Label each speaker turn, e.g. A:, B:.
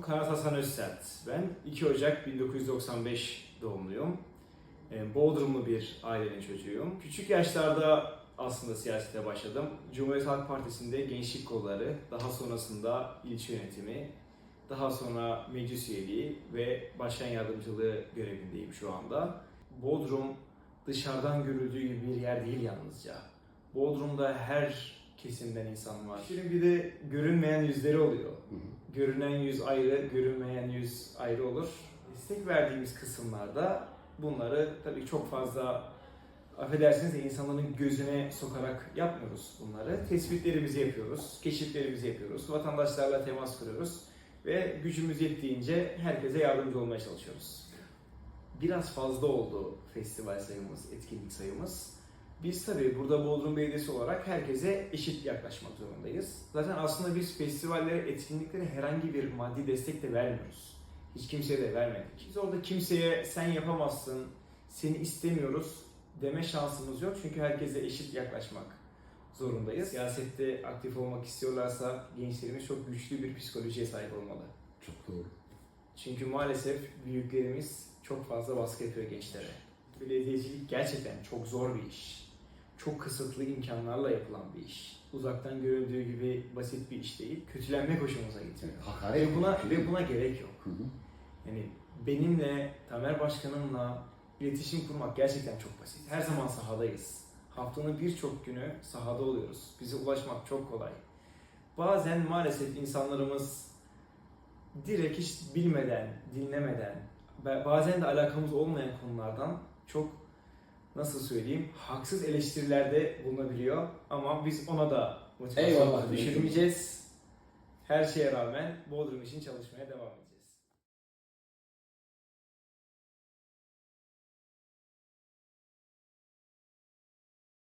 A: Kanat Hasan Özsert. Ben 2 Ocak 1995 doğumluyum. Ee, Bodrumlu bir ailenin çocuğuyum. Küçük yaşlarda aslında siyasete başladım. Cumhuriyet Halk Partisi'nde gençlik kolları, daha sonrasında ilçe yönetimi, daha sonra meclis üyeliği ve başkan yardımcılığı görevindeyim şu anda. Bodrum dışarıdan görüldüğü gibi bir yer değil yalnızca. Bodrum'da her kesimden insan var. Şimdi bir de görünmeyen yüzleri oluyor. Görünen yüz ayrı, görünmeyen yüz ayrı olur. Destek verdiğimiz kısımlarda bunları tabii çok fazla affedersiniz de insanların gözüne sokarak yapmıyoruz bunları. Tespitlerimizi yapıyoruz, keşiflerimizi yapıyoruz, vatandaşlarla temas kuruyoruz ve gücümüz yettiğince herkese yardımcı olmaya çalışıyoruz. Biraz fazla oldu festival sayımız, etkinlik sayımız. Biz tabii burada Bodrum Belediyesi olarak herkese eşit yaklaşmak zorundayız. Zaten aslında biz festivallere, etkinliklere herhangi bir maddi destek de vermiyoruz. Hiç kimseye de vermedik. Biz orada kimseye sen yapamazsın, seni istemiyoruz deme şansımız yok. Çünkü herkese eşit yaklaşmak zorundayız. Siyasette aktif olmak istiyorlarsa gençlerimiz çok güçlü bir psikolojiye sahip olmalı.
B: Çok doğru.
A: Çünkü maalesef büyüklerimiz çok fazla baskı yapıyor gençlere. Belediyecilik gerçekten çok zor bir iş. Çok kısıtlı imkanlarla yapılan bir iş. Uzaktan görüldüğü gibi basit bir iş değil. Kötülenmek hoşumuza gitmiyor.
B: Hakaret
A: Ve buna ve buna gerek yok.
B: Hı hı.
A: Yani benimle, Tamer Başkanımla iletişim kurmak gerçekten çok basit. Her zaman sahadayız. Haftanın birçok günü sahada oluyoruz. Bize ulaşmak çok kolay. Bazen maalesef insanlarımız direkt hiç bilmeden, dinlemeden, ba- bazen de alakamız olmayan konulardan çok nasıl söyleyeyim haksız eleştirilerde bulunabiliyor. Ama biz ona da
B: Eyvallah.
A: motivasyonu düşürmeyeceğiz. Her şeye rağmen Bodrum için çalışmaya devam edeceğiz.